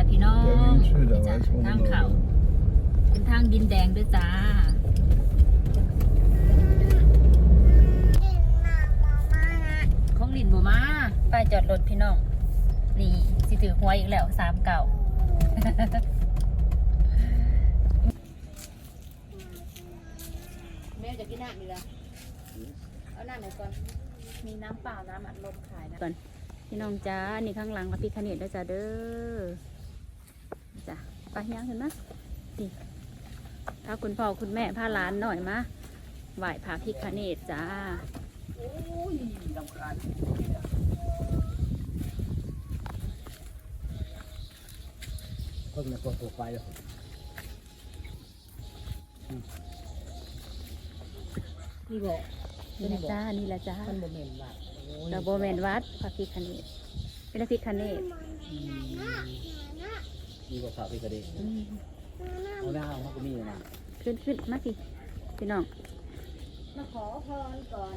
จ้ะพี่น้อง Going through นี่ that จ้ะ way, it's one ทาง of เขา them. เป็นทางดินแดงด้วยจ้าของลินบ่มาป้ายจอดรถพี่น้อง นี่สิถือหวยอีกแล้วสามเก่าแม่จะกินน้ำดีละเอาน้ำหน่อยก่อน มีน้ำเปล่าน้ำอัดลมขายนะก่อนพี่น้องจ้า นี่ข้างหลังพระพิคเนตด้วยจ้าเด้อ จ้ะไปยังเห็นไหมดิถ้าคุณพ่อคุณแม่พาหลานหน่อยมาไหว้พระพิคเนตจ้าเพิ่งมาตัวตัวไฟเลยนี่บอกนี่แหละจ้า นี่แหละจ้ามันโมเมนต์ว่าเราโบแมนวัดพระพิคเนตเป็นพระพิคเนต มีกว่าข่าวพี่กระเด็นอืมเอาหน้าเอาเขาก็มีนะขึ้นขึ้นมาสิพี่น้องมาขอพรก่อน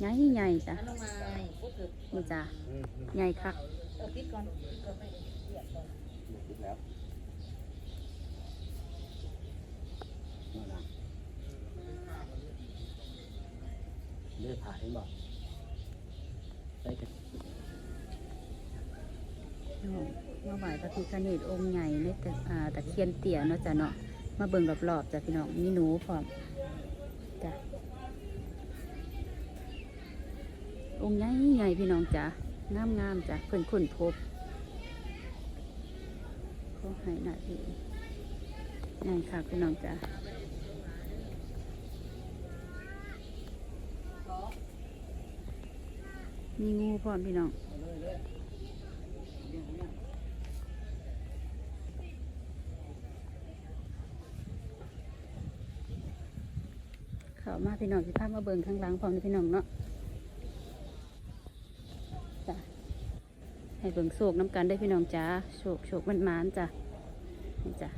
ใหญ่ใหญ่จ้ะนี่จ้ะใหญ่คักเออปิดก่อนปิดก่อนไปเรียบก่อนติดแล้วนั่นนะเลือดผ่าเห็นบ่ใส่กัน มาไหว้พระพิคเนตองค์ใหญ่ในตะอ่าตะเคียนเตี่ยเนาะจ้ะเนาะมาเบิ่งรอบๆจ้ะพี่น้องมีหนูพร้อมจ้ะองค์ใหญ่ใหญ่พี่น้องจ้ะงามงามจ้ะเพิ่นค้นพบเขาให้หน้าที่ใหญ่ค่ะพี่น้องจ้ะมีงูพร้อมพี่น้อง เขามาพี่น้องสิพาพมาเบิ่งข้างหลังพร้อมพี่น้องเนาะจ้ะให้เบิ่งโศกน้ำกันได้พี่น้องจ้าโศกโศกมันมานจ้ะนี่จ้ะ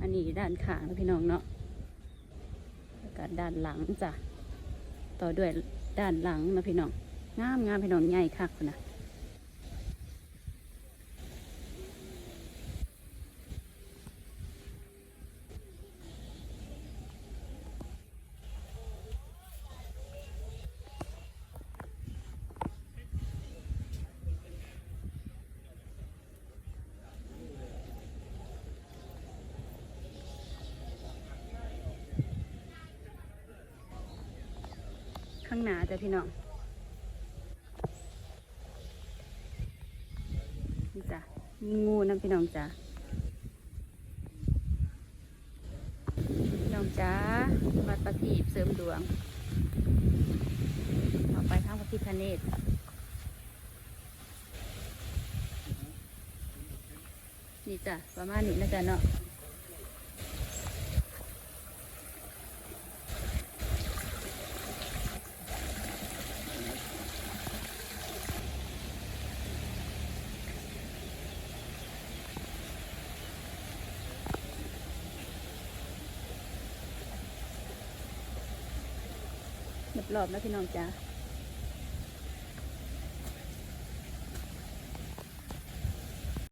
อันนี้ด้านข้างนะพี่น้องเนาะแล้วก็ด้านหลังจ้ะต่อด้วยด้านหลังนะพี่น้องงามงามพี่น้องใหญ่คักพุ่นนะ ข้างหน้าจ้ะพี่น้องนี่จ้ะงูนะพี่น้องจ้ะพี่น้องจ้าวัดประทีปเสริมดวงเอไปทางพระพิคเนตนี่จ้ะประมาณนี้นะจ๊ะเนาะ รอบๆนะพี่น้องจ้า